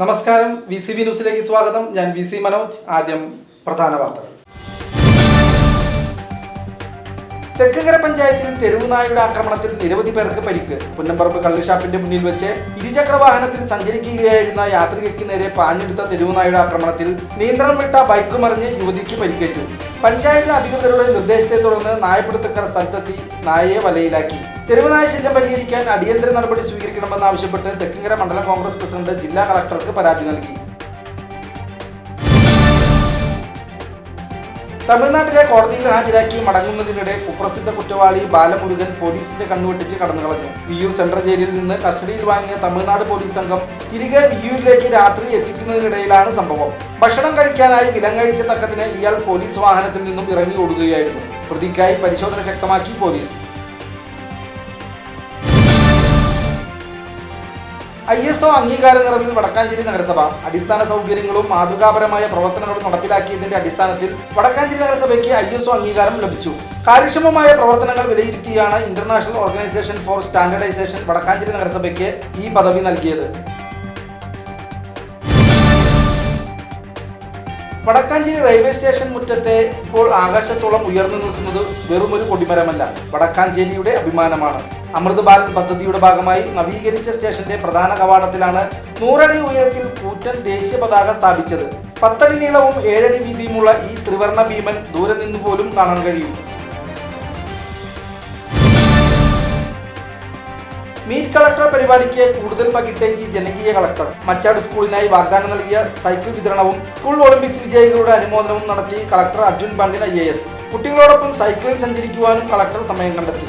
നമസ്കാരം. V C V ന്യൂസിലേക്ക് സ്വാഗതം. ഞാൻ വി സി മനോജ്. ആദ്യം പ്രധാന വാർത്തകൾ. തെക്കുകര പഞ്ചായത്തിൽ തെരുവുനായുടെ ആക്രമണത്തിൽ നിരവധി പേർക്ക് പരിക്ക്. പുന്നമ്പറമ്പ് കള്ളുഷാപ്പിന്റെ മുന്നിൽ വെച്ച് ഇരുചക്ര വാഹനത്തിൽ സഞ്ചരിക്കുകയായിരുന്ന യാത്രികയ്ക്ക് നേരെ പാഞ്ഞെടുത്ത തെരുവുനായുടെ ആക്രമണത്തിൽ നിയന്ത്രണം വിട്ട ബൈക്ക് മറിഞ്ഞ് യുവതിക്ക് പരിക്കേറ്റു. പഞ്ചായത്ത് അധികൃതരുടെ നിർദ്ദേശത്തെ തുടർന്ന് നായപ്പെടുത്തക്കാർ സ്ഥലത്തെത്തി നായയെ വലയിലാക്കി. തെരുവുനായ ശല്യം പരിഹരിക്കാൻ അടിയന്തര നടപടി സ്വീകരിക്കണമെന്നാവശ്യപ്പെട്ട് തെക്കിങ്ങര മണ്ഡലം കോൺഗ്രസ് പ്രസിഡന്റ് ജില്ലാ കളക്ടർക്ക് പരാതി നൽകി. തമിഴ്നാട്ടിലെ കോടതിയിൽ ഹാജരാക്കി മടങ്ങുന്നതിനിടെ കുപ്രസിദ്ധ കുറ്റവാളി ബാലമുരുകൻ പോലീസിന്റെ കണ്ണുവെട്ടിച്ച് കടന്നുകളഞ്ഞു. വിയൂർ സെൻട്രൽ ജയിലിൽ നിന്ന് കസ്റ്റഡിയിൽ വാങ്ങിയ തമിഴ്നാട് പോലീസ് സംഘം തിരികെ വിയൂരിലേക്ക് രാത്രി എത്തിക്കുന്നതിനിടയിലാണ് സംഭവം. ഭക്ഷണം കഴിക്കാനായി വിലങ്ങഴിച്ച തക്കത്തിന് ഇയാൾ പോലീസ് വാഹനത്തിൽ നിന്നും ഇറങ്ങി ഓടുകയായിരുന്നു. പ്രതിക്കായി പരിശോധന ശക്തമാക്കി പോലീസ്. ഐ എസ് ഒ അംഗീകാര നിറവിൽ വടക്കാഞ്ചേരി നഗരസഭ അടിസ്ഥാന സൗകര്യങ്ങളും മാതൃകാപരമായ പ്രവർത്തനങ്ങളും നടപ്പിലാക്കിയതിന്റെ അടിസ്ഥാനത്തിൽ വടക്കാഞ്ചേരി നഗരസഭയ്ക്ക് ഐ എസ് ഒ അംഗീകാരം ലഭിച്ചു. കാര്യക്ഷമമായ പ്രവർത്തനങ്ങൾ വിലയിരുത്തിയാണ് international organization for standardization Vadakkancherry നഗരസഭയ്ക്ക് ഈ പദവി നൽകിയത്. വടക്കാഞ്ചേരി റെയിൽവേ സ്റ്റേഷൻ മുറ്റത്തെ ഇപ്പോൾ ആകാശത്തോളം ഉയർന്നു നിൽക്കുന്നത് വെറും ഒരു കൊടിമരമല്ല. വടക്കാഞ്ചേരിയുടെ അഭിമാനമാണ്. അമൃത് ഭാരത് പദ്ധതിയുടെ ഭാഗമായി നവീകരിച്ച സ്റ്റേഷന്റെ പ്രധാന കവാടത്തിലാണ് നൂറടി ഉയരത്തിൽ കൂറ്റൻ ദേശീയ പതാക സ്ഥാപിച്ചത്. പത്തടി നീളവും ഏഴടി വീതിയുമുള്ള ഈ ത്രിവർണ ഭീമൻ ദൂരെ നിന്നുപോലും കാണാൻ കഴിയും. മീറ്റ് കളക്ടർ പരിപാടിക്ക് കൂടുതൽ പകിട്ടേക്ക് ജനകീയ കളക്ടർ മച്ചാട് സ്കൂളിനായി വാഗ്ദാനം നൽകിയ സൈക്കിൾ വിതരണവും സ്കൂൾ ഒളിമ്പിക്സ് വിജയികളുടെ അനുമോദനവും നടത്തി കളക്ടർ അർജുൻ പാണ്ഡ്യൻ ഐ കുട്ടികളോടൊപ്പം സൈക്കിളിൽ സഞ്ചരിക്കുവാനും കളക്ടർ സമയം കണ്ടെത്തി.